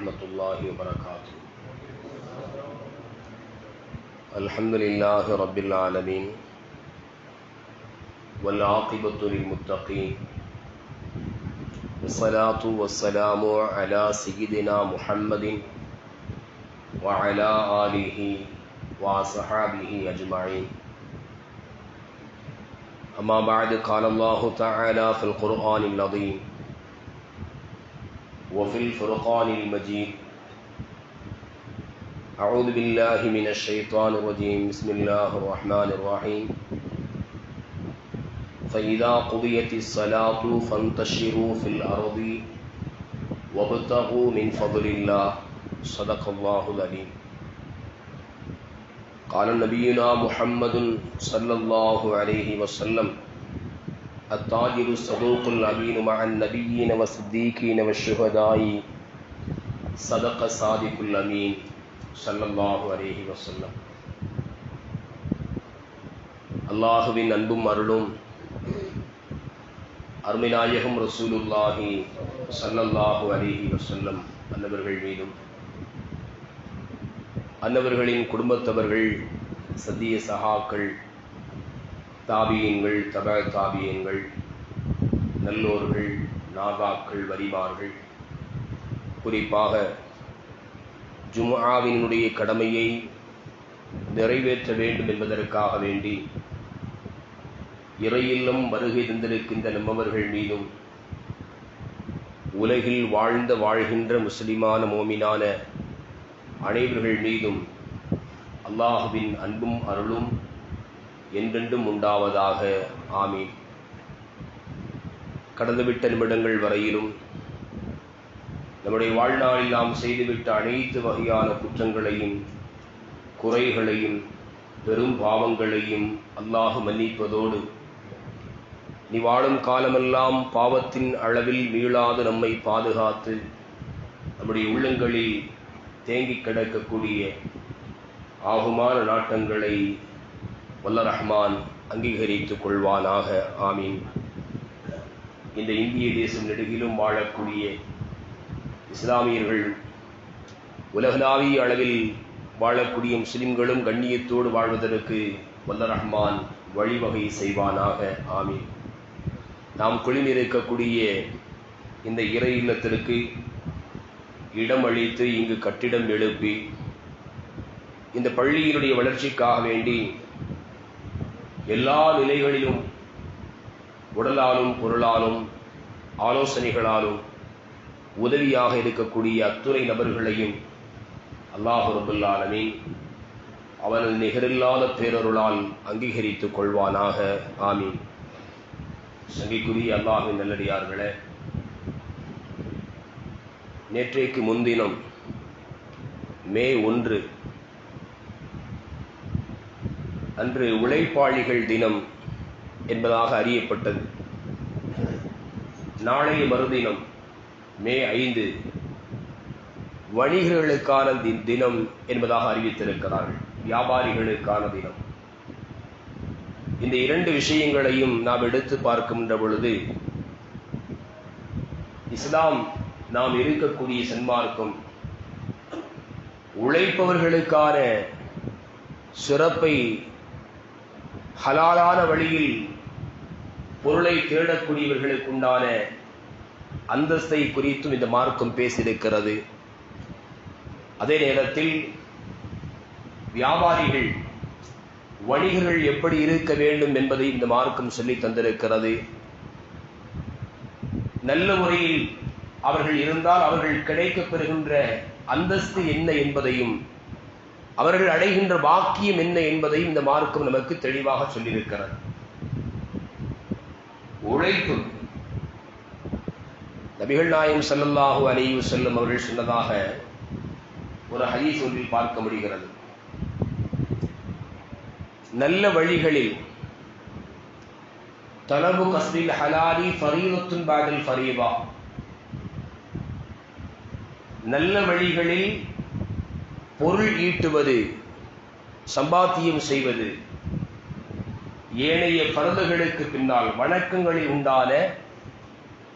السلام عليكم ورحمة الله وبركاته. الحمد لله رب العالمين والعاقبة للمتقين. والصلاة والسلام على سيدنا محمد وعلى آله وصحابه أجمعين. أما بعد، قال الله تعالى في القرآن العظيم وفي الفرقان المجيد. أعوذ بالله من الشيطان الرجيم. بسم الله الرحمن الرحيم. فإذا قضيت الصلاة فانتشروا في الأرض وابتغوا من فضل الله. صدق الله العليم. قال نبينا محمد صلى الله عليه وسلم التاجر الصدوق الأمين مع النبيين والصديقين والشهداء صدق صادق الأمين صلى الله عليه وسلم அல்லாஹுவின் அன்பும் அருளும் அருமைநாயகம் ரசூலுல்லாஹி சல்லல்லாஹு அலிஹி வசல்லம் அன்னவர்கள் மீதும் அன்னவர்களின் குடும்பத்தவர்கள் சத்திய சகாக்கள் தாபியங்கள் தப தாபியங்கள் நல்லோர்கள் நாகாக்கள் வரிமார்கள். குறிப்பாக ஜுமாவினுடைய கடமையை நிறைவேற்ற வேண்டும் என்பதற்காக வேண்டி இறையிலும் வருகை தந்திருக்கின்ற நம்மவர்கள் மீதும் உலகில் வாழ்ந்த வாழ்கின்ற முஸ்லிமான மோமினான அனைவர்கள் மீதும் அல்லாஹுவின் அன்பும் அருளும் என்றென்றும் உண்டாவதாக. ஆமீன். கடந்துவிட்ட நிமிடங்கள் வரையிலும் நம்முடைய வாழ்நாளில் நாம் செய்துவிட்ட அனைத்து வகையான குற்றங்களையும் குறைகளையும் பெரும் பாவங்களையும் அல்லாஹ் மன்னிப்பதோடு நீ வாழும் காலமெல்லாம் பாவத்தின் அளவில் மீளாது நம்மை பாதுகாத்து நம்முடைய உள்ளங்களில் தேங்கி கிடக்கக்கூடிய ஆகுமான நாட்டங்களை வல்ல ரஹ்மான் அங்கீகரித்துக் கொள்வானாக. ஆமீன். இந்த இந்திய தேசம் நெடுகிலும் வாழக்கூடிய இஸ்லாமியர்கள் உலகளாவிய அளவில் வாழக்கூடிய முஸ்லிம்களும் கண்ணியத்தோடு வாழ்வதற்கு வல்ல ரஹ்மான் வழிவகை செய்வானாக. ஆமீன். நாம் குளிமிருக்கக்கூடிய இந்த இறை இல்லத்திற்கு இடம் அளித்து இங்கு கட்டிடம் எழுப்பி இந்த பள்ளியினுடைய வளர்ச்சிக்காக வேண்டி எல்லா நிலைகளிலும் உடலாலும் பொருளாலும் ஆலோசனைகளாலும் உதவியாக இருக்கக்கூடிய அத்துறை நபர்களையும் அல்லாஹு ரபுல்லாலமே அவனது நிகரில்லாத பேரருளால் அங்கீகரித்துக் கொள்வானாக. ஆமீன். சங்கிக்குரிய அல்லாஹின் நல்லடியார்களே நேற்றைக்கு முன்தினம் மே ஒன்று அன்று உழைப்பாளிகள் தினம் என்பதாக அறியப்பட்டது. நாளைய மறுதினம் மே ஐந்து வணிகர்களுக்கான தினம் என்பதாக அறிவித்திருக்கிறார்கள். வியாபாரிகளுக்கான தினம். இந்த இரண்டு விஷயங்களையும் நாம் எடுத்து பார்க்கின்ற பொழுது இஸ்லாம் நாம் இருக்கக்கூடிய சன்மார்க்கம் உழைப்பவர்களுக்கான சிறப்பை ஹலாலான வழியில் பொருளை தேடக்கூடியவர்களுக்குண்டான அந்தஸ்தை குறித்தும் இந்த மார்க்கம் பேசியிருக்கிறது. அதே நேரத்தில் வியாபாரிகள் வணிகர்கள் எப்படி இருக்க வேண்டும் என்பதை இந்த மார்க்கம் சொல்லி தந்திருக்கிறது. நல்ல முறையில் அவர்கள் இருந்தால் அவர்கள் கிடைக்கப் பெறுகின்ற அந்தஸ்து என்ன என்பதையும் அவர்கள் அடைகின்ற வாக்கியம் என்ன என்பதையும் இந்த மார்க்கம் நமக்கு தெளிவாக சொல்லியிருக்கிறது. உழைப்பு. நபிகள் நாயம் சல்லல்லாஹு அலைவு செல்லும் அவர்கள் சொன்னதாக ஒரு ஹதீஸ் ஒன்றில் பார்க்க முடிகிறது. நல்ல வழிகளில் தலபு கஸ்ரில் ஹலாலி ஃபரீதத்துன் பாடல் ஃபரீவா நல்ல வழிகளில் பொருள் ஈட்டுவது சம்பாத்தியம் செய்வது ஏனைய பரதுகளுக்கு பின்னால் வணக்கங்களில் உண்டான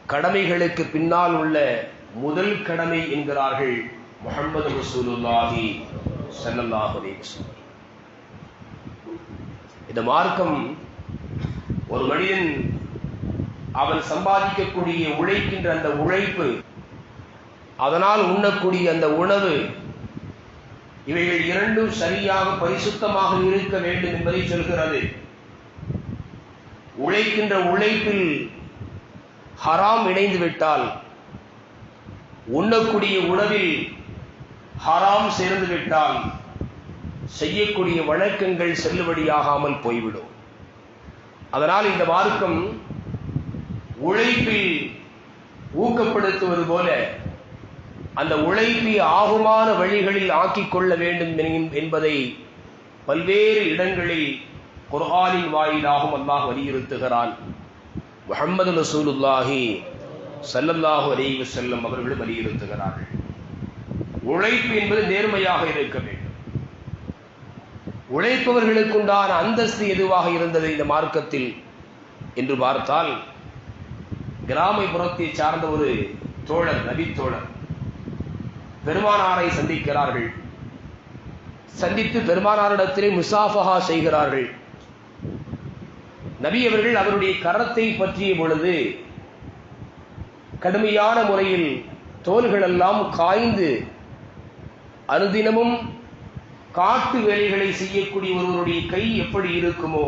கடமைகளுக்கு பின்னால் உள்ள முதல் கடமை என்கிறார்கள் முகமது ரசூலுல்லாஹி ஸல்லல்லாஹு அலைஹி இந்த மார்க்கம் ஒரு மனிதன் அவன் சம்பாதிக்கக்கூடிய உழைக்கின்ற அந்த உழைப்பு அதனால் உண்ணக்கூடிய அந்த உணவு இவைகள் இரண்டும் சரியாக பரிசுத்தமாக இருக்க வேண்டும் என்பதை சொல்கிறது. உழைக்கின்ற உழைப்பில் ஹராம் இணைந்து விட்டால் உண்ணக்கூடிய உணவில் ஹராம் சேர்ந்து விட்டால் செய்யக்கூடிய வழக்கங்கள் செல்லுபடியாகாமல் போய்விடும். அதனால் இந்த மார்க்கம் உழைப்பில் ஊக்கப்படுத்துவது போல அந்த உழைப்பி ஆகுமான வழிகளில் ஆக்கிக் கொள்ள வேண்டும் என்பதை பல்வேறு இடங்களில் குர்ஹானின் வாயிலாகவும் அல்லாஹ் வலியுறுத்துகிறான். முகமது ரசூலுல்லாஹி சல்லல்லாஹு அலைஹி செல்லும் அவர்களும் வலியுறுத்துகிறார்கள். உழைப்பு என்பது நேர்மையாக இருக்க வேண்டும். உழைப்பவர்களுக்குண்டான அந்தஸ்து எதுவாக இருந்தது இந்த மார்க்கத்தில் என்று பார்த்தால் கிராமப்புறத்தை சார்ந்த ஒரு தோழர் நபி தோழர் பெருமானாரை சந்திக்கிறார்கள். சந்தித்து பெருமானாரிடத்திலே முசாஃபஹா செய்கிறார்கள். நபி அவர்கள் அவருடைய கரத்தை பற்றிய பொழுது கடுமையான முறையில் தோள்கள் எல்லாம் காய்ந்து அனுதினமும் காட்டு வேலைகளை செய்யக்கூடிய ஒருவருடைய கை எப்படி இருக்குமோ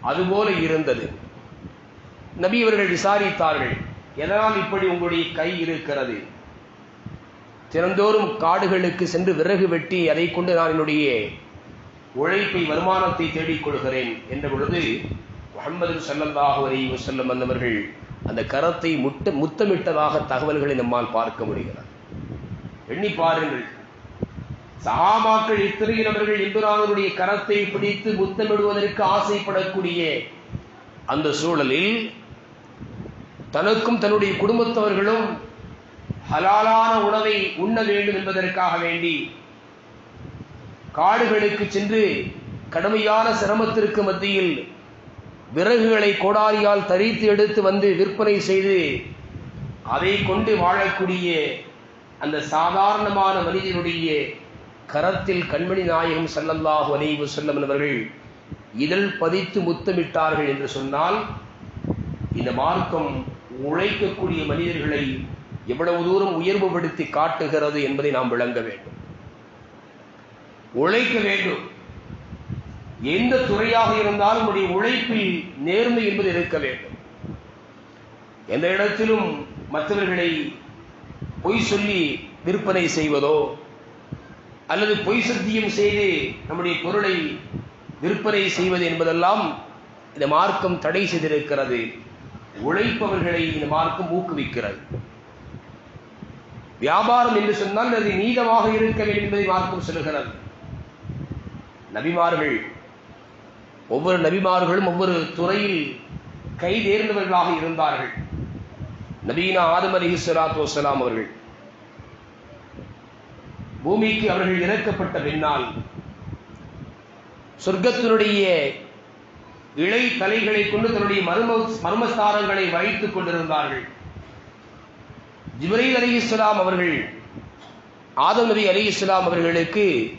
அதுபோல இருந்தது. நபி அவர்கள் விசாரித்தார்கள் எதனால் இப்படி உங்களுடைய கை இருக்கிறது? தினந்தோறும் காடுகளுக்கு சென்று விறகு வெட்டி அதை கொண்டு நான் என்னுடைய உழைப்பை வருமானத்தை தேடிக் கொள்கிறேன் என்ற பொழுது முகமது சல்லல்லாஹு அலைஹி வஸல்லம் வந்தவர்கள் அந்த கரத்தை முட்ட முத்தமிட்டதாக தகவல்களை நம்மால் பார்க்க முடிகிறார் எண்ணி பாருங்கள். சஹாபாக்கள் இத்தனை அவர்கள் எம்புரானுடைய கரத்தை பிடித்து முத்தமிடுவதற்கு ஆசைப்படக்கூடிய அந்த சூழலில் தனக்கும் தன்னுடைய குடும்பத்தவர்களும் ஹலாலான உணவை உண்ண வேண்டும் என்பதற்காக வேண்டி காடுகளுக்கு சென்று கடுமையான சிரமத்திற்கு மத்தியில் விறகுகளை கோடாரியால் தரித்து எடுத்து வந்து விற்பனை செய்து அதை கொண்டு வாழக்கூடிய அந்த சாதாரணமான மனிதனுடைய கரத்தில் கண்மணி நாயகம் சல்லல்லாஹு அலைஹி செல்லம் என்பவர்கள் இதழ் பதித்து முத்தமிட்டார்கள் என்று சொன்னால் இந்த மார்க்கம் உழைக்கக்கூடிய மனிதர்களை எவ்வளவு தூரம் உயர்வுபடுத்தி காட்டுகிறது என்பதை நாம் விளங்க வேண்டும். உழைக்க வேண்டும். எந்த துறையாக இருந்தாலும் உடைய உழைப்பில் நேர்மை என்பது இருக்க வேண்டும். எந்த இடத்திலும் மற்றவர்களை பொய் சொல்லி விற்பனை செய்வதோ அல்லது பொய் சத்தியம் செய்து நம்முடைய பொருளை விற்பனை செய்வது என்பதெல்லாம் இந்த மார்க்கம் தடை செய்திருக்கிறது. உழைப்பவர்களை இந்த மார்க்கம் ஊக்குவிக்கிறது. வியாபாரம் என்று சொன்னால் அது நீதமாக இருக்க வேண்டும் என்பதை மார்க்கம் சொல்லுகிறது. நபிமார்கள் ஒவ்வொரு நபிமார்களும் ஒவ்வொரு துறையில் கை தேர்ந்தவர்களாக இருந்தார்கள். நபீனா ஆதம் அலி சலாத்து வசலாம் அவர்கள். பூமிக்கு அவர்கள் இறக்கப்பட்ட பின்னால் சொர்க்கத்தினுடைய இளை தலைகளை கொண்டு தன்னுடைய மர்ம மர்மஸ்தானங்களை வைத்துக் கொண்டிருந்தார்கள். ஜிப்ரீல் அலி இஸ்லாம் அவர்கள் ஆதம் நபி அலி இஸ்லாம் அவர்களுக்கு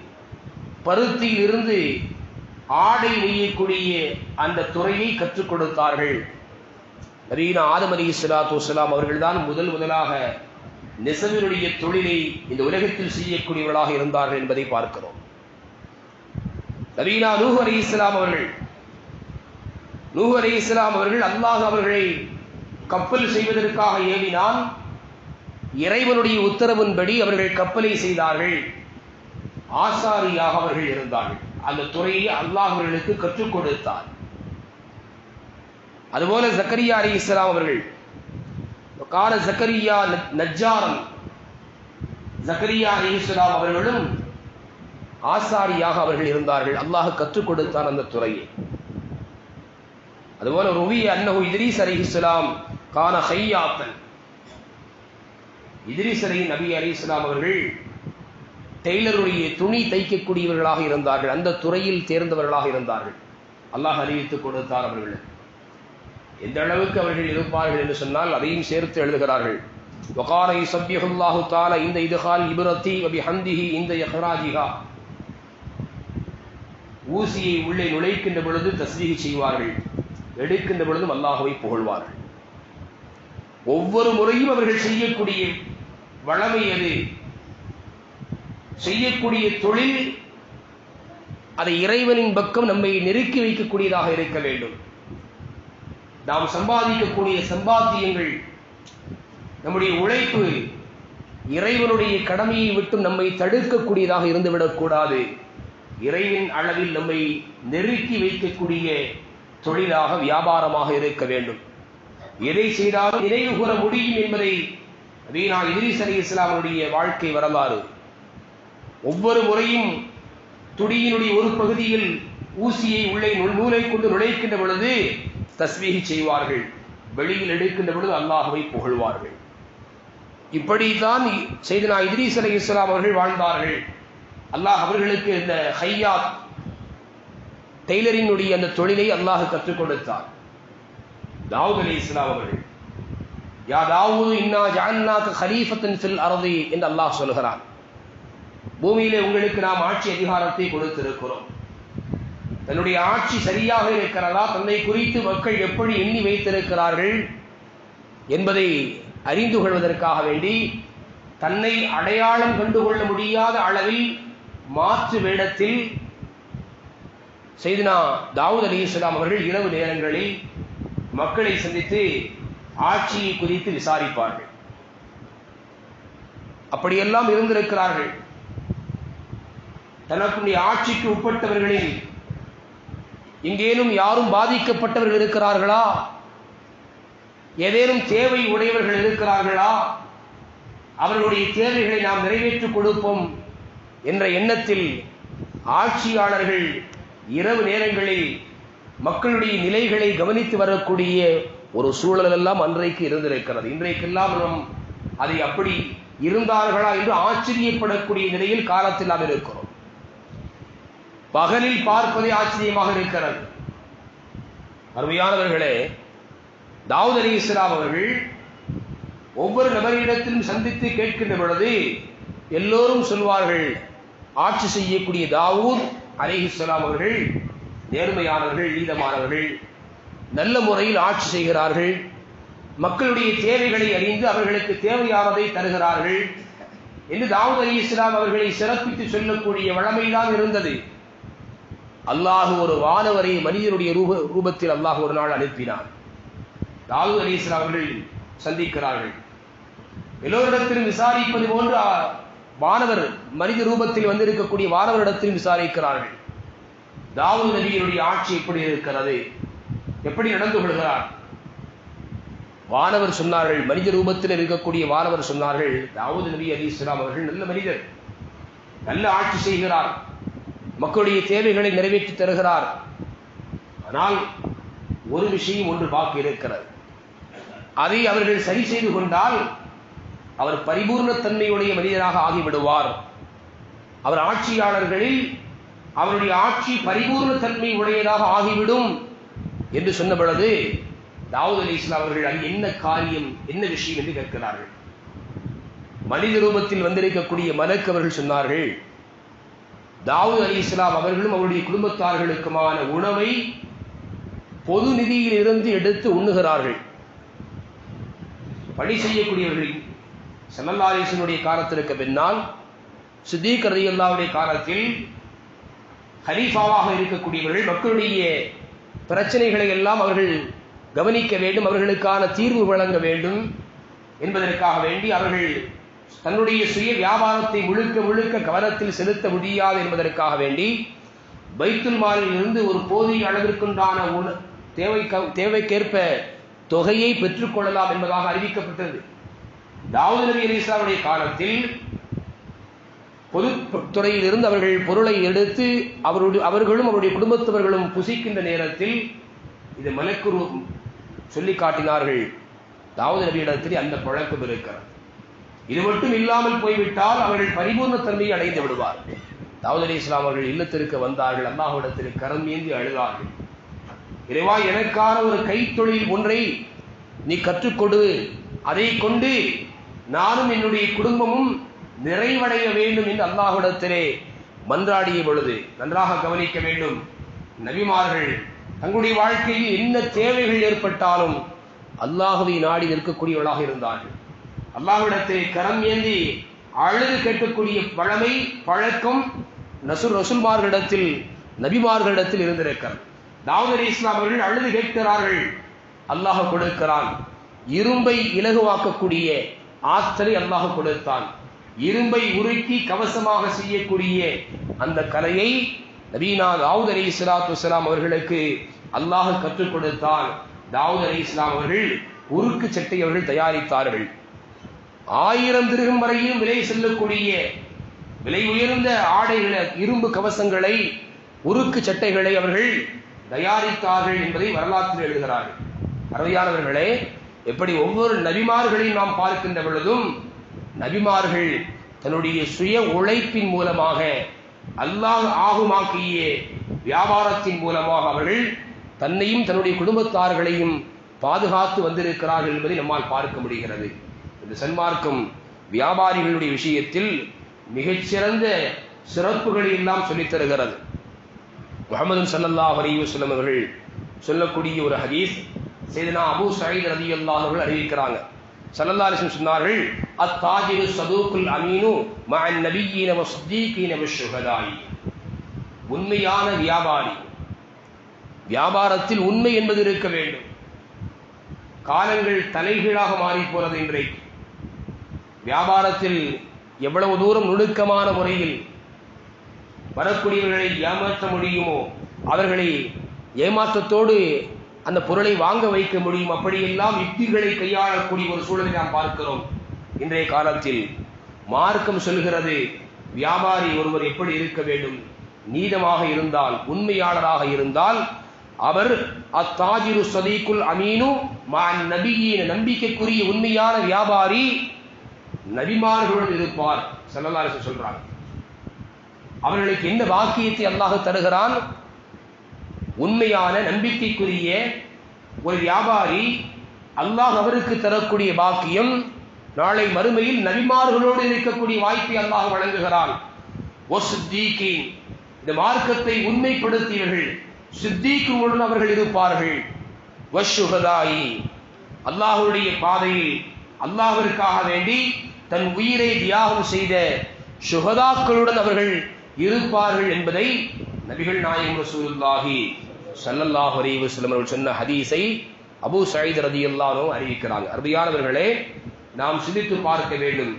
பருத்தியில் இருந்து ஆடை நெய்யக்கூடிய அந்த துறையை கற்றுக் கொடுத்தார்கள். நவீன ஆதம் அலி இஸ்லாத்து வலாம் அவர்கள்தான் முதல் முதலாக நெசவினுடைய தொழிலை இந்த உலகத்தில் செய்யக்கூடியவர்களாக இருந்தார்கள் என்பதை பார்க்கிறோம். நவீனா நூஹ் அலி இஸ்லாம் அவர்கள் நூஹ் அலி இஸ்லாம் அவர்கள் அல்லாஹ் அவர்களை கப்பல் செய்வதற்காக ஏவினான். இறைவனுடைய உத்தரவின்படி அவர்கள் கப்பலை செய்தார்கள். ஆசாரியாக அவர்கள் இருந்தார்கள். அந்த துறையை அல்லாஹ் அவர்களுக்கு கற்றுக் கொடுத்தார். அதுபோல ஜக்கரியா அலி இஸ்லாம் அவர்கள் கால ஜக்கரியா நஜ்ஜாரன். ஜக்கரியா அலி இஸ்லாம் அவர்களும் ஆசாரியாக அவர்கள் இருந்தார்கள். அல்லாஹ் கற்றுக் கொடுத்தார் அந்த துறையை. அதுபோல ருவி அன்னஹு இத்ரீஸ் அலி இஸ்லாம் கான ஹையாத்தன். இத்ரீஸ் நபி அலி இஸ்லாம் அவர்கள் டெய்லருடைய துணி தைக்கக்கூடியவர்களாக இருந்தார்கள். அந்த துறையில் தேர்ந்தவர்களாக இருந்தார்கள். அல்லாஹ் அறிவித்துக் கொடுத்தார் அவர்கள். எந்த அளவுக்கு அவர்கள் இருப்பார்கள் என்று சொன்னால் அதையும் சேர்த்து எழுதுகிறார்கள். வகாரை சப்யஹுல்லாஹு தால இந்த இதுகால் இபுரத்தி அபி ஹந்திஹி இந்த யஹராஜிகா ஊசியை உள்ளே நுழைக்கின்ற பொழுது தஸ்ரீகி செய்வார்கள். எடுக்கின்ற பொழுதும் அல்லாஹுவை புகழ்வார்கள். ஒவ்வொரு முறையும் அவர்கள் செய்யக்கூடிய வளமை எது? செய்யக்கூடிய தொழில் அதை இறைவனின் பக்கம் நம்மை நெருக்கி வைக்கக்கூடியதாக இருக்க வேண்டும். நாம் சம்பாதிக்கக்கூடிய சம்பாத்தியங்கள் நம்முடைய உழைப்பு இறைவனுடைய கடமையை விட்டு நம்மை தடுக்கக்கூடியதாக இருந்துவிடக்கூடாது இறைவின் அளவில் நம்மை நெருக்கி வைக்கக்கூடிய தொழிலாக வியாபாரமாக இருக்க வேண்டும். எதை செய்தாலும் நினைவு கூற முடியும் என்பதை வீணா இதிரிஸ் அலி இஸ்லாமனுடைய வாழ்க்கை வரலாறு. ஒவ்வொரு முறையும் துடியினுடைய ஒரு பகுதியில் ஊசியை உள்ளே நூலை கொண்டு நுழைக்கின்ற பொழுது தஸ்மீகி செய்வார்கள். வெளியில் எடுக்கின்ற பொழுது அல்லாஹுவை புகழ்வார்கள். இப்படித்தான் செய்தனா இத்ரீஸ் அலி இஸ்லாம் அவர்கள் வாழ்ந்தார்கள். அல்லாஹ் அவர்களுக்கு இந்த ஹையாத் டெய்லரினுடைய அந்த தொழிலை அல்லாஹ் கற்றுக் கொடுத்தார். தாவூத் அலி இஸ்லாம் அவர்கள் யாதாவது இன்னா ஜான்னாக்கு ஹலீஃபத்தின் ஃபில் என்று அல்லாஹ் சொல்கிறான். பூமியிலே உங்களுக்கு நாம் ஆட்சி அதிகாரத்தை கொடுத்திருக்கிறோம். தன்னுடைய ஆட்சி சரியாக இருக்கிறதா? தன்னை குறித்து மக்கள் எப்படி எண்ணி வைத்திருக்கிறார்கள் என்பதை அறிந்து கொள்வதற்காக வேண்டி தன்னை அடையாளம் கண்டுகொள்ள முடியாத அளவில் மாற்று வேடத்தில் செய்தினா தாவூத் அலி இஸ்லாம் அவர்கள் இரவு நேரங்களில் மக்களை சந்தித்து ஆட்சியை குறித்து விசாரிப்பார்கள். அப்படியெல்லாம் இருந்திருக்கிறார்கள். தனக்குடைய ஆட்சிக்கு உட்பட்டவர்களில் எங்கேனும் யாரும் பாதிக்கப்பட்டவர்கள் இருக்கிறார்களா? ஏதேனும் தேவை உடையவர்கள் இருக்கிறார்களா? அவர்களுடைய தேவைகளை நாம் நிறைவேற்றிக் கொடுப்போம் என்ற எண்ணத்தில் ஆட்சியாளர்கள் இரவு நேரங்களில் மக்களுடைய நிலைகளை கவனித்து வரக்கூடிய ஒரு சூழல் எல்லாம் அன்றைக்கு இருந்திருக்கிறது. இன்றைக்கெல்லாம் நாம் அதை அப்படி இருந்தார்களா என்று ஆச்சரியப்படக்கூடிய நிலையில் காலத்தில் நாம் இருக்கிறோம். பகலில் பார்ப்பதே ஆச்சரியமாக இருக்கிறது. அருமையானவர்களே தாவூத் அலி இஸ்லாம் அவர்கள் ஒவ்வொரு நபரிடத்திலும் சந்தித்து கேட்கின்ற பொழுது எல்லோரும் சொல்வார்கள் ஆட்சி செய்யக்கூடிய தாவூத் அலி இஸ்லாம் அவர்கள் நேர்மையானவர்கள் நீதமானவர்கள் நல்ல முறையில் ஆட்சி செய்கிறார்கள். மக்களுடைய தேவைகளை அறிந்து அவர்களுக்கு தேவையானதை தருகிறார்கள். என்று தாவூத் அலி இஸ்லாம் அவர்களை சிறப்பித்து சொல்லக்கூடிய வழமைதான் இருந்தது. அல்லாஹு ஒரு வானவரை மனிதனுடைய ரூப ரூபத்தில் அல்லாஹ் ஒரு நாள் அனுப்பினான். தாவூத் அலி இஸ்லாம் அவர்கள் சந்திக்கிறார்கள். எல்லோரிடத்திலும் விசாரிப்பது போன்று வானவர் மனித ரூபத்தில் வந்திருக்கக்கூடிய வானவரிடத்திலும் விசாரிக்கிறார்கள். தாவூத் நபியினுடைய ஆட்சி எப்படி இருக்கிறது? எப்படி நடந்து கொள்கிறார் வானவர் சொன்னார்கள் மனித ரூபத்தில் இருக்கக்கூடிய வானவர் சொன்னார்கள் தாவூத் நபி அலி இஸ்லாம் அவர்கள் நல்ல மனிதர் நல்ல ஆட்சி செய்கிறார் மக்களுடைய தேவைகளை நிறைவேற்றி தருகிறார். ஆனால் ஒரு விஷயம் ஒன்று பாக்கி இருக்கிறது. அதை அவர்கள் சரி செய்து கொண்டால் அவர் பரிபூர்ணத்தன்மையுடைய மனிதராக ஆகிவிடுவார். அவர் ஆட்சியாளர்களில் அவருடைய ஆட்சி பரிபூர்ணத்தன்மை உடையதாக ஆகிவிடும். என்று சொன்ன பொழுது தாவூத் அலி இஸ்லாம் அவர்கள் அது என்ன காரியம் என்ன விஷயம் என்று கேட்கிறார்கள். மனித ரூபத்தில் வந்திருக்கக்கூடிய மலக்கு அவர்கள் சொன்னார்கள் தாவூத் அலி இஸ்லாம் அவர்களும் அவருடைய குடும்பத்தார்களுக்குமான உணவை பொது நிதியில் இருந்து எடுத்து உண்ணுகிறார்கள். பணி செய்யக்கூடியவர்கள் செல்லல்லாரேசனுடைய காலத்திற்கு பின்னால் சித்திக் ரதியுல்லாவுடைய காலத்தில் ஹலீஃபாவாக இருக்கக்கூடியவர்கள் மக்களுடைய பிரச்சனைகளை எல்லாம் அவர்கள் கவனிக்க வேண்டும் அவர்களுக்கான தீர்வு வழங்க வேண்டும் என்பதற்காக வேண்டி அவர்கள் தன்னுடைய சுய வியாபாரத்தை முழுக்க முழுக்க கவனத்தில் செலுத்த முடியாது என்பதற்காக வேண்டி பைத்துல் மாலில் இருந்து ஒரு போதிய அளவிற்குண்டான தேவை தேவைக்கேற்ப தொகையை பெற்றுக்கொள்ளலாம் என்பதாக அறிவிக்கப்பட்டது. தாவூத் நபி அலி இஸ்லாமுடைய காலத்தில் பொதுத்துறையிலிருந்து அவர்கள் பொருளை எடுத்து அவருடைய அவர்களும் அவருடைய குடும்பத்தவர்களும் புசிக்கின்ற நேரத்தில் இது மலக்குரு சொல்லி காட்டினார்கள். தாவூத் நபியிடத்தில் அந்த பழக்கம் இருக்கிறது. இது மட்டும் இல்லாமல் போய்விட்டால் அவர்கள் பரிபூர்ண தன்மையை அடைந்து விடுவார். தாவூத் அலி இஸ்லாம் அவர்கள் இல்லத்திற்கு வந்தார்கள் அல்லாஹ்விடத்தில் கரம் ஏந்தி அழுதார்கள். இறைவா எனக்கான ஒரு கைத்தொழில் ஒன்றை நீ கற்றுக்கொடு. அதை கொண்டு நானும் என்னுடைய குடும்பமும் நிறைவடைய வேண்டும் என்று அல்லாஹுடத்திலே மன்றாடிய பொழுது நன்றாக கவனிக்க வேண்டும். நபிமார்கள் தங்களுடைய வாழ்க்கையில் என்ன தேவைகள் ஏற்பட்டாலும் அல்லாஹுவை நாடி நிற்கக்கூடியவர்களாக இருந்தார்கள். அல்லாஹ்விடத்திலே கரம் ஏந்தி அழுது கேட்கக்கூடிய பழமை பழக்கம் நசுர் ரசுல்மார்களிடத்தில் நபிமார்களிடத்தில் இருந்திருக்கிறது. தாவூத் அலி இஸ்லாம் அவர்கள் அழுது கேட்கிறார்கள். அல்லாஹ் கொடுக்கிறான். இரும்பை இலகுவாக்கக்கூடிய ஆற்றலை அல்லாஹ் கொடுத்தான். இரும்பை உருக்கி கவசமாக செய்யக்கூடிய அந்த கலையை நபீனா தாவூத் அலி இஸ்லாத்து வலாம் அவர்களுக்கு அல்லாஹ் கற்றுக் கொடுத்தால் தாவூத் அலி இஸ்லாம் அவர்கள் உருக்கு சட்டை அவர்கள் தயாரித்தார்கள். ஆயிரம் திருகம் வரையும் விலை செல்லக்கூடிய விலை உயர்ந்த ஆடைகளை இரும்பு கவசங்களை உருக்கு சட்டைகளை அவர்கள் தயாரித்தார்கள் என்பதை வரலாற்றில் எழுதுகிறார்கள். அருமையானவர்களே எப்படி ஒவ்வொரு நபிமார்களையும் நாம் பார்க்கின்ற பொழுதும் நபிமார்கள் தன்னுடைய சுய உழைப்பின் மூலமாக அல்லாஹ் ஆகுமாக்கிய வியாபாரத்தின் மூலமாக அவர்கள் தன்னையும் தன்னுடைய குடும்பத்தார்களையும் பாதுகாத்து வந்திருக்கிறார்கள் என்பதை நம்மால் பார்க்க முடிகிறது. இந்த சன்மார்க்கம் வியாபாரிகளுடைய விஷயத்தில் மிகச்சிறந்த சிறப்புகளை எல்லாம் சொல்லித் தருகிறது. முகமது சல்லல்லாஹ் அலைஹி அவர்கள் சொல்லக்கூடிய ஒரு ஹதீஸ் செய்தனா அபு சயீத் ரதி அல்லாஹர்கள் அறிவிக்கிறாங்க. சல்லல்லாலிசம் சொன்னார்கள் அத்தாஜிரு சதூக்குல் அமீனு மகன் நபிய்யீன வஸ்தீகீன சுகதாயி உண்மையான வியாபாரி. வியாபாரத்தில் உண்மை என்பது இருக்க வேண்டும். காலங்கள் தலைகீழாக மாறி போறது இன்றைக்கு. வியாபாரத்தில் எவ்வளவு தூரம் நுணுக்கமான முறையில் வரக்கூடியவர்களை ஏமாற்ற முடியுமோ அவர்களை ஏமாற்றத்தோடு அந்த பொருளை வாங்க வைக்க முடியும். அப்படியெல்லாம் யுக்திகளை கையாளக்கூடிய ஒரு சூழலை நாம் பார்க்கிறோம். இன்றைய காலத்தில் மார்க்கம் சொல்கிறது வியாபாரி ஒருவர் எப்படி இருக்க வேண்டும்? நீதமாக இருந்தால் உண்மையாளராக இருந்தால் அவர் அத்தாஜிரு சதீக்குல் அமீனு மான் நபியின் நம்பிக்கைக்குரிய உண்மையான வியாபாரி நபிமார்களுடன் இருப்பார் செல்லல்லாரு சொல்றாங்க. அவர்களுக்கு என்ன வாக்கியத்தை அல்லாஹ் தருகிறான்? உண்மையான நம்பிக்கைக்குரிய ஒரு வியாபாரி அல்லாஹ் அவருக்கு தரக்கூடிய பாக்கியம் நாளை மறுமையில் நபிமார்களோடு இருக்கக்கூடிய வாய்ப்பை அல்லாஹ் வழங்குகிறான். இந்த மார்க்கத்தை உண்மைப்படுத்தியவர்கள் சித்திக்குடன் அவர்கள் இருப்பார்கள். வஷுகதாயி அல்லாஹுடைய பாதையில் அல்லாஹிற்காக வேண்டி தன் உயிரை தியாகம் செய்த சுகதாக்களுடன் அவர்கள் இருப்பார்கள் என்பதை நபிகள் நாயகம் ரசூலுல்லாஹி சல்லல்லாஹ் அலைஹி வஸல்லம் அவர்கள் சொன்ன ஹதீஸை அபூ சயீத் எல்லாரும் அறிவிக்கிறாங்க. அருமையானவர்களே நாம் சிந்தித்து பார்க்க வேண்டும்.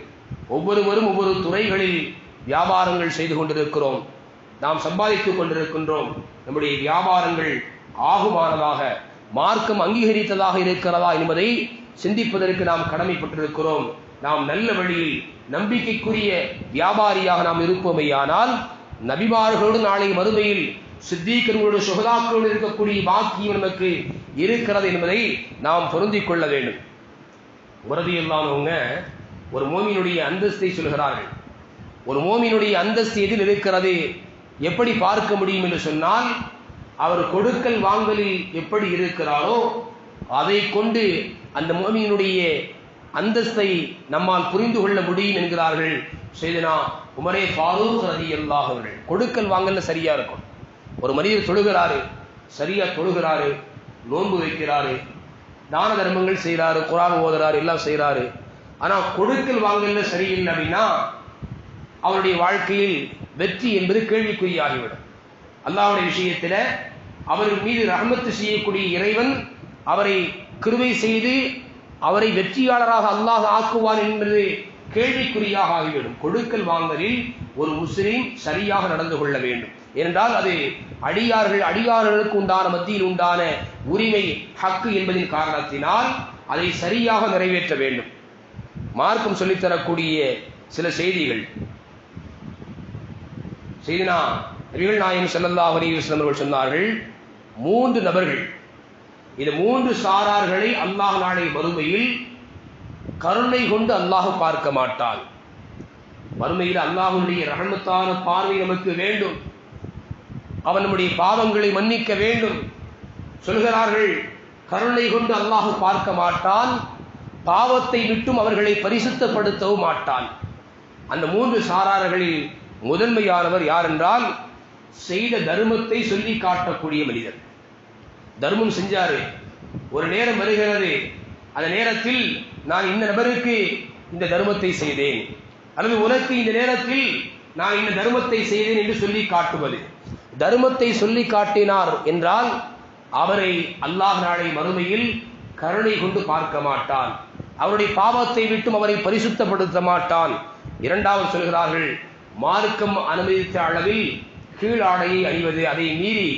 ஒவ்வொருவரும் ஒவ்வொரு துறைகளில் வியாபாரங்கள் செய்து கொண்டிருக்கிறோம். நாம் சம்பாதித்துக் கொண்டிருக்கின்றோம். நம்முடைய வியாபாரங்கள் ஆகுமானதாக மார்க்கம் அங்கீகரித்ததாக இருக்கிறதா என்பதை சிந்திப்பதற்கு நாம் கடமைப்பட்டிருக்கிறோம். நாம் நல்ல வழியில் நம்பிக்கைக்குரிய வியாபாரியாக நாம் இருப்போமையானால் நபிமார்களோடு நாளை மறுமையில் சித்தீக்கர்களோடு சுகதாக்களோடு இருக்கக்கூடிய பாக்கியம் நமக்கு இருக்கிறது என்பதை நாம் பொருந்திக் கொள்ள வேண்டும். உறுதியில்லாதவங்க ஒரு மோமியினுடைய அந்தஸ்தை சொல்கிறார்கள். ஒரு மோமியினுடைய அந்தஸ்து எதில் இருக்கிறது? எப்படி பார்க்க முடியும் என்று சொன்னால் அவர் கொடுக்கல் வாங்கலில் எப்படி இருக்கிறாரோ அதை கொண்டு அந்த மோமியினுடைய அந்தஸ்தை நம்மால் புரிந்து கொள்ள முடியும் என்கிறார்கள். செய்தனா உமரே ஃபாரூக் ரதி அல்லாஹ் அவர்கள் கொடுக்கல் வாங்கல்ல சரியா இருக்கும். ஒரு மனிதர் தொழுகிறாரு சரியா தொழுகிறாரு நோன்பு வைக்கிறாரு தான தர்மங்கள் செய்கிறாரு குரான் ஓதுறாரு எல்லாம் செய்கிறாரு ஆனால் கொடுக்கல் வாங்கல்ல சரியில்லை அப்படின்னா அவருடைய வாழ்க்கையில் வெற்றி என்பது கேள்விக்குறியாகிவிடும். அல்லாவுடைய விஷயத்தில் அவர் மீது ரஹமத்து செய்யக்கூடிய இறைவன் அவரை கிருவை செய்து அவரை வெற்றியாளராக அல்லாஹ் ஆக்குவான் என்பது கேள்விக்குறியாக ஆகிவிடும். கொடுக்கல் வாங்கலில் ஒரு முஸ்லீம் சரியாக நடந்து கொள்ள வேண்டும். ஏனென்றால் அது அடியார்கள் அடியார்களுக்கு உண்டான மத்தியில் உண்டான உரிமை ஹக்கு என்பதின் காரணத்தினால் அதை சரியாக நிறைவேற்ற வேண்டும். மார்க்கம் சொல்லித்தரக்கூடிய சில செய்திகள். செய்தினா நபிகள் நாயகம் செல்லல்லா அலைஹி அவர்கள் சொன்னார்கள் மூன்று நபர்கள் இந்த மூன்று சாரார்களை அல்லாஹ் நாளை மறுமையில் கருணை கொண்டு அல்லாஹ் பார்க்க மாட்டான். மறுமையில் அல்லாஹுடைய ரகணத்தான பார்வை நமக்கு வேண்டும். அவன் நம்முடைய பாவங்களை மன்னிக்க வேண்டும். சொல்கிறார்கள் கருணை கொண்டு அல்லாஹ் பார்க்க மாட்டான் பாவத்தை விட்டும் அவர்களை பரிசுத்தப்படுத்தவும் மாட்டான். அந்த மூன்று சாராரர்களில் முதன்மையானவர் யார் என்றால் செய்த தர்மத்தை சொல்லி காட்டக்கூடிய மனிதர். தர்மம் செஞ்சாரு ஒரு நேரம் வருகிறது அந்த நேரத்தில் நான் இந்த நபருக்கு இந்த தர்மத்தை செய்தேன். அல்லது உனக்கு இந்த நேரத்தில் நான் இந்த தர்மத்தை செய்தேன் என்று சொல்லி காட்டுவது. தர்மத்தை சொல்லி காட்டினார் என்றால் அவரை அல்லாஹ் நாளை மறுமையில் கருணை கொண்டு பார்க்க மாட்டான். அவருடைய பாவத்தை விட்டும் அவரை பரிசுத்தப்படுத்த மாட்டான். இரண்டாவது சொல்கிறார்கள் மார்க்கம் அனுமதித்த அளவில் கீழாடையை அணிவது அதை மீறி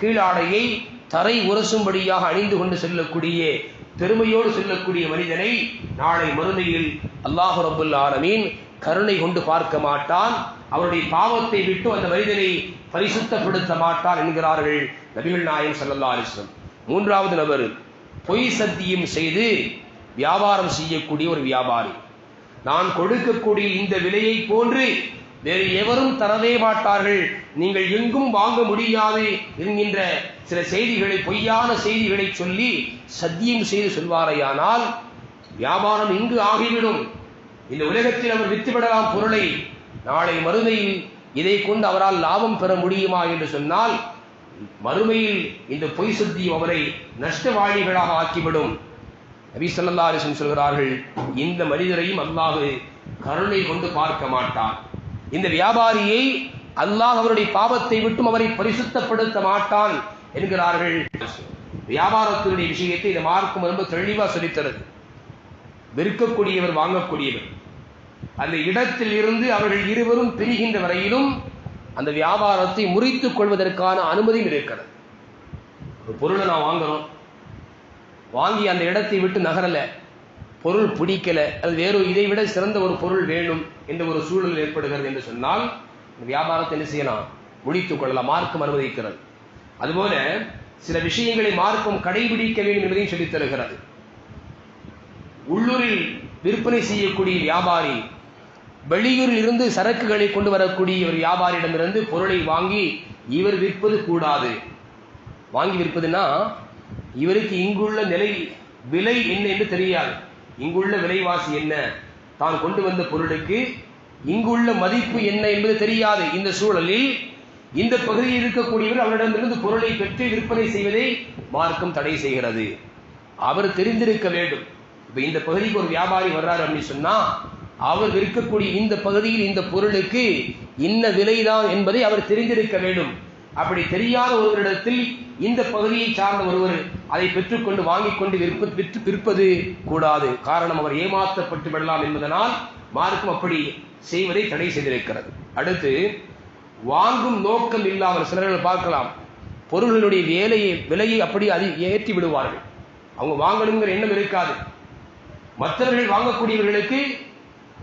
கீழாடையை தரை உரசும்படியாக அணிந்து கொண்டு செல்லக்கூடிய பெருமையோடு செல்லக்கூடிய மனிதனை நாளை மறுமையில் அல்லாஹு ரபுல் ஆலமீன் கருணை கொண்டு பார்க்க மாட்டான். அவருடைய பாவத்தை விட்டு அந்த மனிதனை பரிசுத்தப்படுத்த மாட்டான் என்கிறார்கள் நபிகள் நாயம் சல்லா அலிஸ்லம் மூன்றாவது நபர் பொய் சத்தியம் செய்து வியாபாரம் செய்யக்கூடிய ஒரு வியாபாரி. நான் கொடுக்கக்கூடிய இந்த விலையை போன்று வேறு எவரும் தரவே மாட்டார்கள். நீங்கள் எங்கும் வாங்க முடியாது என்கின்ற சில செய்திகளை பொய்யான செய்திகளை சொல்லி சத்தியம் செய்து சொல்வாரையானால் வியாபாரம் இங்கு ஆகிவிடும். இந்த உலகத்தில் அவர் வித்துவிடலாம் பொருளை. நாளை மறுமையில் இதை கொண்டு அவரால் லாபம் பெற முடியுமா என்று சொன்னால் மறுமையில் இந்த பொய் சத்தியம் அவரை நஷ்டவாளிகளாக ஆக்கிவிடும். நபி சொல்கிறார்கள் இந்த மனிதரையும் அல்லாஹ் கருணை கொண்டு பார்க்க மாட்டான். இந்த வியாபாரியை அல்லாஹ் அவருடைய பாவத்தை விட்டும் அவரை பரிசுத்தப்படுத்த மாட்டான் என்கிறார்கள். வியாபாரத்தினுடைய விஷயத்தை இந்த மார்க்கம் ரொம்ப தெளிவா சொல்லித்தருது. விற்கக்கூடியவர் வாங்கக்கூடியவர். அந்த இடத்தில் இருந்து அவர்கள் இருவரும் பிரிகின்ற வரையிலும் அந்த வியாபாரத்தை முறித்துக் கொள்வதற்கான அனுமதியும் இருக்கிறது. ஒரு பொருளை நான் வாங்குறோம் வாங்கி அந்த இடத்தை விட்டு நகரலை. பொருள் பிடிக்கல. அது வேறு இதை விட சிறந்த ஒரு பொருள் வேணும் என்ற ஒரு சூழல் ஏற்படுகிறது என்று சொன்னால் வியாபாரத்தை என்ன செய்யலாம்? முடித்துக் கொள்ளலாம். மார்க்கம் அனுமதிக்கிறது. அதுபோல சில விஷயங்களை மார்க்கம் கடைபிடிக்க வேண்டும் என்பதையும் சொல்லித் தருகிறது. உள்ளூரில் விற்பனை செய்யக்கூடிய வியாபாரி வெளியூரில் இருந்து சரக்குகளை கொண்டு வரக்கூடிய ஒரு வியாபாரியிடமிருந்து பொருளை வாங்கி இவர் விற்பது கூடாது. வாங்கி விற்பதுன்னா இவருக்கு இங்குள்ள நிலை விலை என்ன என்று தெரியாது. இங்குள்ள விலைவாசி என்ன? தான் கொண்டு வந்த பொருளுக்கு இங்குள்ள மதிப்பு என்ன என்பது தெரியாது. இந்த சூழலில் இந்த பகுதியில் இருக்கக்கூடியவர் அவரிடமிருந்து பொருளை பெற்று விற்பனை செய்வதை மார்க்கம் தடை செய்கிறது. அவர் தெரிந்திருக்க வேண்டும். இப்ப இந்த பகுதிக்கு ஒரு வியாபாரி வர்றாரு அப்படின்னு சொன்னா அவர் விற்கக்கூடிய இந்த பகுதியில் இந்த பொருளுக்கு இன்ன விலைதான் என்பதை அவர் தெரிந்திருக்க வேண்டும். அப்படி தெரியாத ஒருவரிடத்தில் இந்த பகுதியை சார்ந்த ஒருவர் அதை பெற்றுக்கொண்டு வாங்கிக் கொண்டு விற்ப விற்று விற்பது கூடாது. காரணம் அவர் ஏமாற்றப்பட்டு விடலாம் என்பதனால் மார்க்கம் அப்படி செய்வதை தடை செய்திருக்கிறது. அடுத்து வாங்கும் நோக்கம் இல்லாமல் சிலர்கள் பார்க்கலாம். பொருள்களுடைய வேலையை விலையை அப்படி அதி ஏற்றி விடுவார்கள். அவங்க வாங்கணுங்கிற எண்ணம் இருக்காது. மற்றவர்கள் வாங்கக்கூடியவர்களுக்கு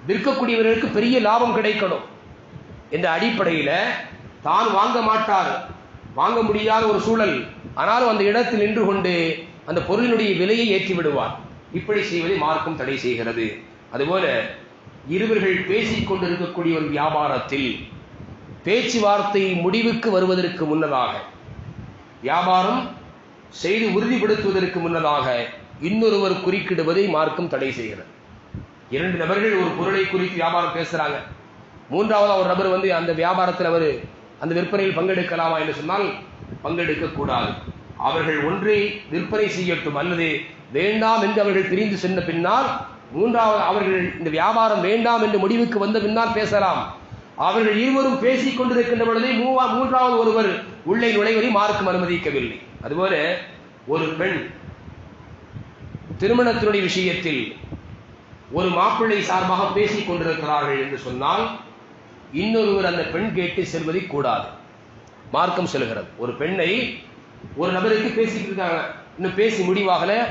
விற்கக்கூடியவர்களுக்கு பெரிய லாபம் கிடைக்கணும். இந்த அடிப்படையில் தான் வாங்க மாட்டார். வாங்க முடியாத ஒரு சூழல். ஆனாலும் அந்த இடத்தில் நின்று கொண்டு அந்த பொருளினுடைய விலையை ஏற்றி விடுவார். இப்படி செய்வதை மார்க்கம் தடை செய்கிறது. அதுபோல இருவர்கள் பேசிக் கொண்டிருக்கக்கூடிய ஒரு வியாபாரத்தில் பேச்சுவார்த்தை முடிவுக்கு வருவதற்கு முன்னதாக வியாபாரம் செய்து உறுதிப்படுத்துவதற்கு முன்னதாக இன்னொருவர் குறுக்கிடுவதை மார்க்கம் தடை செய்கிறது. இரண்டு நபர்கள் ஒரு பொருளை குறித்து வியாபாரம் பேசுறாங்க. மூன்றாவது ஒரு நபர் வந்து அந்த வியாபாரத்தில் அவர் அந்த விற்பனையில் பங்கெடுக்கலாமா என்று சொன்னால் பங்கெடுக்க கூடாது அவர்கள் ஒன்றை விற்பனை செய்யட்டும் அல்லது வேண்டாம் என்று அவர்கள் பிரிந்து சென்ற பின்னால் மூன்றாவது அவர்கள் இந்த வியாபாரம் வேண்டாம் என்று முடிவுக்கு வந்த பின்னால் பேசலாம். அவர்கள் இருவரும் பேசிக் கொண்டிருக்கின்ற பொழுதே மூவா மூன்றாவது ஒருவர் உள்ளே நுழைவதை மார்க்கம் அனுமதிக்கவில்லை. அதுபோல ஒரு பெண் திருமணத்தினுடைய விஷயத்தில் ஒரு மாப்பிள்ளை சார்பாக பேசிக் கொண்டிருக்கிறார்கள் என்று சொன்னால் இன்னொருவர் அந்த பெண் கேட்டு செல்வதை கூடாது. மார்க்கம் செல்கிறது ஒரு பெண்ணை ஒரு நபருக்கு பேசிட்டு இருக்காங்க. இன்னும் பேசி முடிவாகல.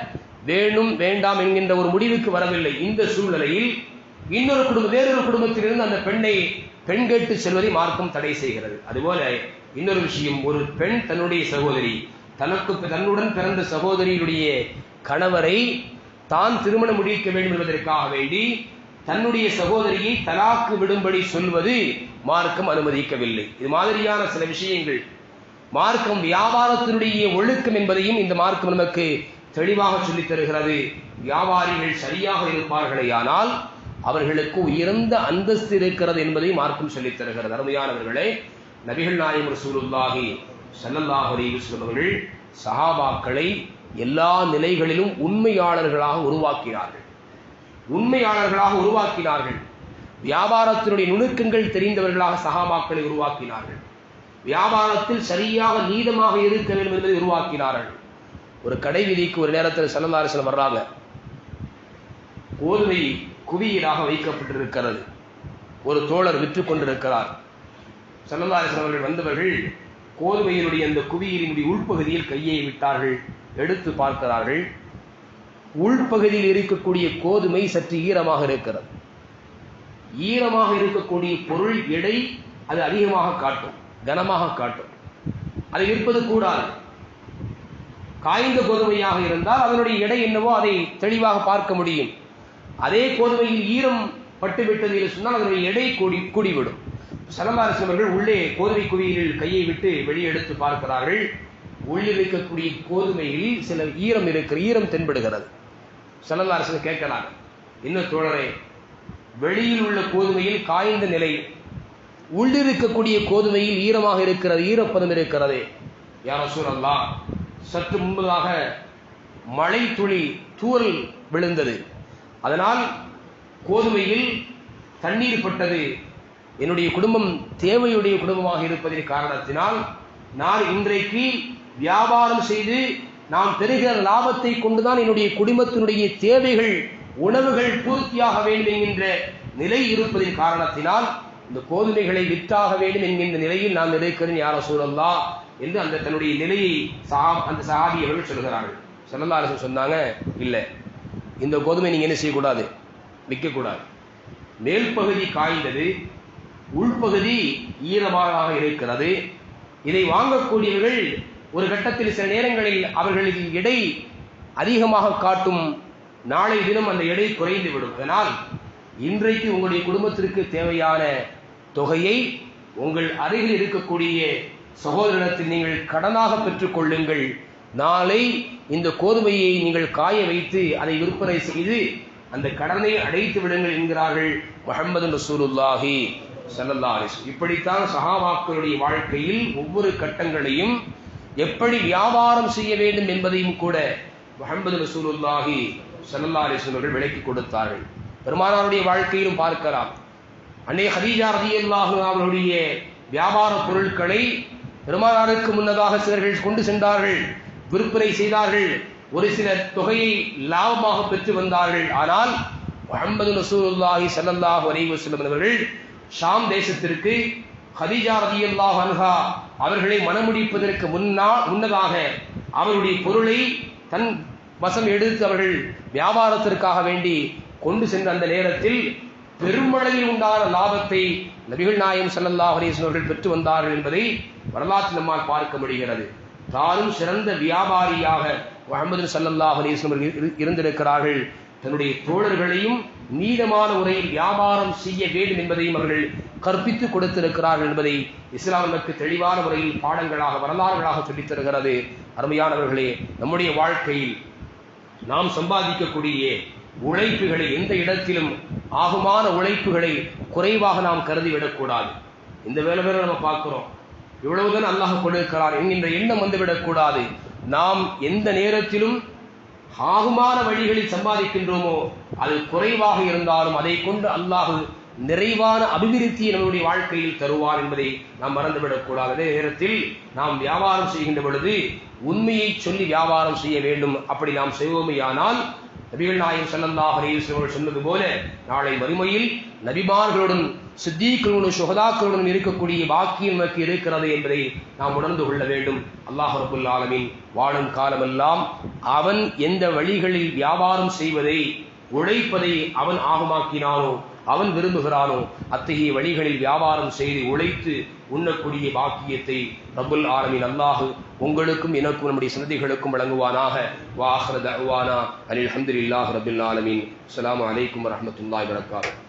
வேணும் வேண்டாம் என்கின்ற ஒரு முடிவுக்கு வரவில்லை. இந்த சூழ்நிலையில் இன்னொரு குடும்ப வேறொரு குடும்பத்திலிருந்து அந்த பெண்ணை பெண் கேட்டு செல்வதை மார்க்கம் தடை செய்கிறது. அதுபோல இன்னொரு விஷயம் ஒரு பெண் தன்னுடைய சகோதரி தனக்கு தன்னுடன் பிறந்த சகோதரியுடைய கணவரை தான் திருமணம் முடிக்க வேண்டும் என்பதற்காக வேண்டி தன்னுடைய சகோதரியை தலாக்கு விடும்படி சொல்வது மார்க்கம் அனுமதிக்கவில்லை. இது மாதிரியான சில விஷயங்கள். மார்க்கம் வியாபாரத்தினுடைய ஒழுக்கம் என்பதையும் இந்த மார்க்கம் நமக்கு தெளிவாக சொல்லித் தருகிறது. வியாபாரிகள் சரியாக இருப்பார்களேயானால் அவர்களுக்கு உயர்ந்த அந்தஸ்து இருக்கிறது என்பதை மார்க்கம் சொல்லித் தருகிறது. அருமையானவர்களே நபிகள் நாயம் ரசூலுல்லாஹி ஸல்லல்லாஹு அலைஹி அவர்கள் சஹாபாக்களை எல்லா நிலைகளிலும் உண்மையாளர்களாக உருவாக்கினார்கள். உண்மையாளர்களாக உருவாக்கினார்கள். வியாபாரத்தினுடைய நுணுக்கங்கள் தெரிந்தவர்களாக சகாபாக்களை உருவாக்கினார்கள். வியாபாரத்தில் சரியாக நீதமாக இருக்க வேண்டும் என்பதை உருவாக்கினார்கள். ஒரு கடை விதிக்கு ஒரு நேரத்தில் செல்லந்தாரிசனம் வர்றாங்க. கோதுமை குவியலாக வைக்கப்பட்டிருக்கிறது. ஒரு தோழர் விற்று கொண்டிருக்கிறார். செல்லந்தாரிசன் அவர்கள் வந்தவர்கள் கோதுமையினுடைய அந்த குவியலினுடைய உள்பகுதியில் கையை விட்டார்கள் எடுத்து பார்க்கிறார்கள். உள்பகுதியில் இருக்கக்கூடிய கோதுமை சற்று ஈரமாக இருக்கிறது. ஈரமாக இருக்கக்கூடிய பொருள் எடை அது அதிகமாக காட்டும் கனமாக காட்டும். அதை விற்பது கூடாது. காய்ந்த கோதுமையாக இருந்தால் அதனுடைய எடை என்னவோ அதை தெளிவாக பார்க்க முடியும். அதே கோதுமையில் ஈரம் பட்டுவிட்டது என்று சொன்னால் அதனுடைய எடை கூடி கூடிவிடும். சலமாரசிவர்கள் உள்ளே கோதுமை குவியலில் கையை விட்டு வெளியே எடுத்து பார்க்கிறார்கள். உள்ளிருக்கக்கூடிய கோதுமையில் சில ஈரம் இருக்கிற ஈரம் தென்படுகிறது. சலந்தாரசன் கேட்கிறாங்க இன்னும் தோழரே வெளியில் உள்ள கோதுமையில் காய்ந்த நிலை உள்ளிருக்கக்கூடிய கோதுமையில் ஈரமாக இருக்கிறது ஈரப்பதம் இருக்கிறது. யார சூழல்லா சற்று முன்பதாக மழை துளி தூரல் விழுந்தது. அதனால் கோதுமையில் தண்ணீர் பட்டது. என்னுடைய குடும்பம் தேவையுடைய குடும்பமாக இருப்பதின் காரணத்தினால் நான் இன்றைக்கு வியாபாரம் செய்து நாம் பெறுகிற லாபத்தை கொண்டுதான் என்னுடைய குடும்பத்தினுடைய தேவைகள் உணவுகள் பூர்த்தியாக வேண்டும் என்கின்ற நிலை இருப்பதின் காரணத்தினால் இந்த கோதுமைகளை விற்றாக வேண்டும் என்கின்ற நிலையில் நான் இருக்கிறேன் யார சூழல்லா என்று அந்த தன்னுடைய நிலையை சா அந்த சஹாபி அவர்கள் சொல்கிறார்கள். செல்லல்லா அரசு சொன்னாங்க இல்லை இந்த கோதுமை நீங்க என்ன செய்யக்கூடாது? விற்கக்கூடாது. மேல் பகுதி காய்ந்தது உள்பகுதி ஈரமாக இருக்கிறது. இதை வாங்கக்கூடியவர்கள் ஒரு கட்டத்தில் சில நேரங்களில் அவர்களின் எடை அதிகமாக காட்டும் நாளை தினம் அந்த எடை குறைந்து விடும். அதனால் இன்றைக்கு உங்களுடைய குடும்பத்திற்கு தேவையான தொகையை உங்கள் அருகில் இருக்கக்கூடிய சகோதரத்தில் நீங்கள் கடனாக பெற்றுக்கொள்ளுங்கள். நாளை இந்த கோதுமையை நீங்கள் காய வைத்து அதை விற்பனை செய்து அந்த கடனை அடைத்து விடுங்கள் என்கிறார்கள் முகமது ரசூலுல்லாஹி சல்லல்லா இப்படித்தான் சஹாபாக்களுடைய வாழ்க்கையில் ஒவ்வொரு கட்டங்களையும் எப்படி வியாபாரம் செய்ய வேண்டும் என்பதையும் கூட முகமது ரசூலுல்லாஹி சல்லா அலிஸ் அவர்கள் விளக்கி கொடுத்தார்கள். பெருமானாருடைய வாழ்க்கையிலும் பார்க்கலாம். அன்னை ஹதீஜா ரதியல்லாஹு அவர்களுடைய வியாபார பொருட்களை பெருமானாருக்கு முன்னதாக சிலர்கள் கொண்டு சென்றார்கள் விற்பனை செய்தார்கள் ஒரு சில தொகையை லாபமாக பெற்று வந்தார்கள். ஆனால் முகமது ரசூலுல்லாஹி ஸல்லல்லாஹு அலைஹி அவர்கள் ஷாம் தேசத்திற்கு ஹதீஜா ரதியல்லாஹு அன்ஹா அவர்களை மனமுடிப்பதற்கு முன்னால் முன்னதாக அவருடைய பொருளை தன் வசம் எடுத்து அவர்கள் வியாபாரத்திற்காக வேண்டி கொண்டு சென்ற அந்த நேரத்தில் பெருமளவில் உண்டான லாபத்தை நபிகள் நாயம் சல்லல்லா ஹரீசன் அவர்கள் பெற்று வந்தார்கள் என்பதை வரலாற்று நம்மால் பார்க்க முடிகிறது. தானும் சிறந்த வியாபாரியாக முகமது சல்லல்லாஹ் அலிஸ்லம் இருந்திருக்கிறார்கள். தன்னுடைய தோழர்களையும் நீளமான முறையில் வியாபாரம் செய்ய வேண்டும் என்பதையும் அவர்கள் கற்பித்து கொடுத்திருக்கிறார்கள் என்பதை இஸ்லாம் நமக்கு தெளிவான முறையில் பாடங்களாக வரலாறுகளாக சொல்லித் தருகிறது அருமையானவர்களே நம்முடைய வாழ்க்கையில் நாம் சம்பாதிக்கக்கூடிய உழைப்புகளை எந்த இடத்திலும் ஆகுமான உழைப்புகளை குறைவாக நாம் கருதிவிடக்கூடாது. இந்த வேலை வேலை நம்ம பார்க்கிறோம். இவ்வளவுதான் அல்லாஹ் கொடுக்கிறார் என்கின்ற எண்ணம் வந்துவிடக்கூடாது. நாம் எந்த நேரத்திலும் ஆகுமான வழிகளில் சம்பாதிக்கின்றோமோ அது குறைவாக இருந்தாலும் அதை கொண்டு அல்லாஹ் நிறைவான அபிவிருத்தியை நம்முடைய வாழ்க்கையில் தருவார் என்பதை நாம் மறந்துவிடக்கூடாது அதே நேரத்தில் நாம் வியாபாரம் செய்கின்ற பொழுது உண்மையை சொல்லி வியாபாரம் செய்ய வேண்டும். அப்படி நாம் செய்வோமையானால் நபிகள் நாயம் ஸல்லல்லாஹு சொன்னது போல நாளை வறுமையில் நபிமார்களுடன் சித்தீக்களுடன் சுகதாக்களுடன் இருக்கக்கூடிய பாக்கியம் நமக்கு இருக்கிறது என்பதை நாம் உணர்ந்து கொள்ள வேண்டும். அல்லாஹ் ரபுல் ஆலமின் வாழும் காலமெல்லாம் அவன் எந்த வழிகளில் வியாபாரம் செய்வதை உழைப்பதை அவன் ஆகமாக்கினானோ அவன் விரும்புகிறானோ அத்தகைய வழிகளில் வியாபாரம் செய்து உழைத்து உண்ணக்கூடிய பாக்கியத்தை ரபுல் ஆலமின் அல்லாஹு உங்களுக்கும் எனக்கும் நம்முடைய சந்ததிகளுக்கும் வழங்குவானாக. வாஹ்ர தஅவானா அனில் ஹம்துலில்லாஹ் ரபுல் ஆலமின். அலாம் அலைக்கும் வரமத்துல்லாய் வபரகாத்துஹு.